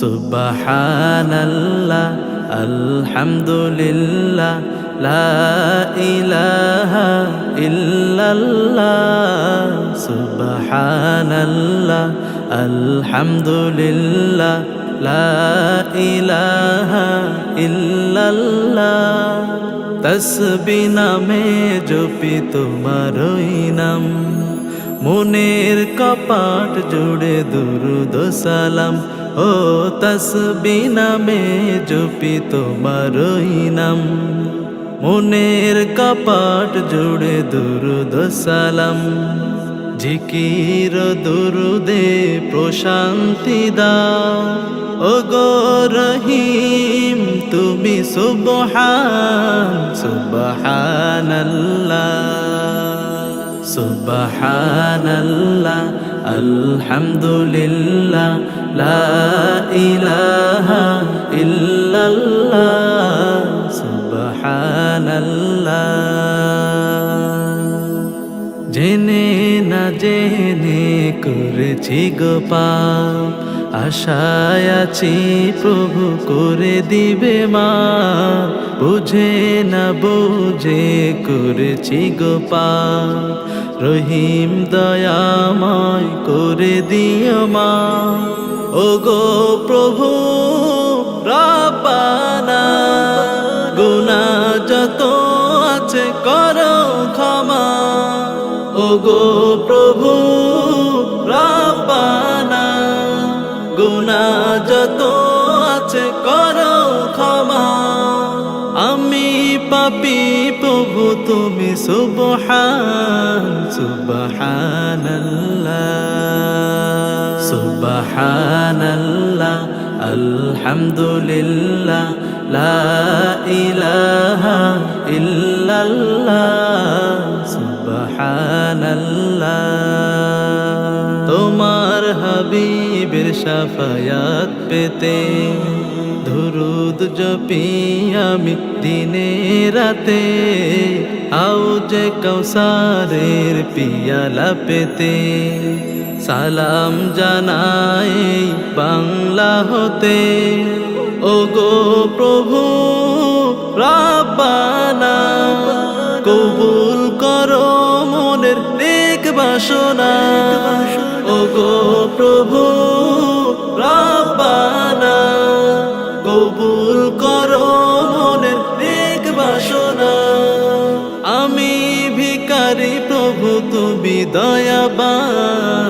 সুবহানাল্লাহ, আলহামদুলিল্লাহ, লা ইলাহা ইল্লাল্লাহ, সুবহানাল্লাহ, আলহামদুলিল্লাহ, লা ইলাহা ইল্লাল্লাহ। তসবি নামে জপি তোমার নাম মনের কপাট জুড়ে দুরুদ সালাম। ও তসবি নামে জপি তোমার ওই নাম মনের কপাট জুড়ে দুরুদ সালাম। জিকির দুরুদে প্রশান্তি দাও। ও গো রহিম, তুমি সুবহান, সুবহানাল্লাহ সুবহানাল্লাহ, আলহামদুলিল্লাহ। জেনে না জেনে করেছি গোপা আশায় আছি প্রভু করে দিবে মা বুঝে না বুঝে করেছি গোপা রহিম দয়াময় করে দিও মা ও গো প্রভু রাপানা গুনা যত আছে করো ক্ষমা। ও গো প্রভু রাপানা গুনা যত আছে করো ক্ষমা। আমি পাপি প্রভু, তুমি সুবহান, সুবহানাল্লাহ। সুবহানাল্লাহ, আলহামদুলিল্লাহ, লা ইলাহা ইল্লাল্লাহ, সুবহানাল্লাহ। তোমার হাবিবের সাফায়াত পেতে ধুরুদ জপি আমি দিনে রাতে আও যে কৌসারের পিয়ালা পেতে সালাম জানাই বাংলা হতে। ও গো প্রভু, রাব্বানা, কবুল করো মনের নেক বাসনা। ও গো প্রভু, রাব্বানা, কবুল করো মনের নেক বাসনা। আমি ভিকারি প্রভু, তুমি দয়াবান।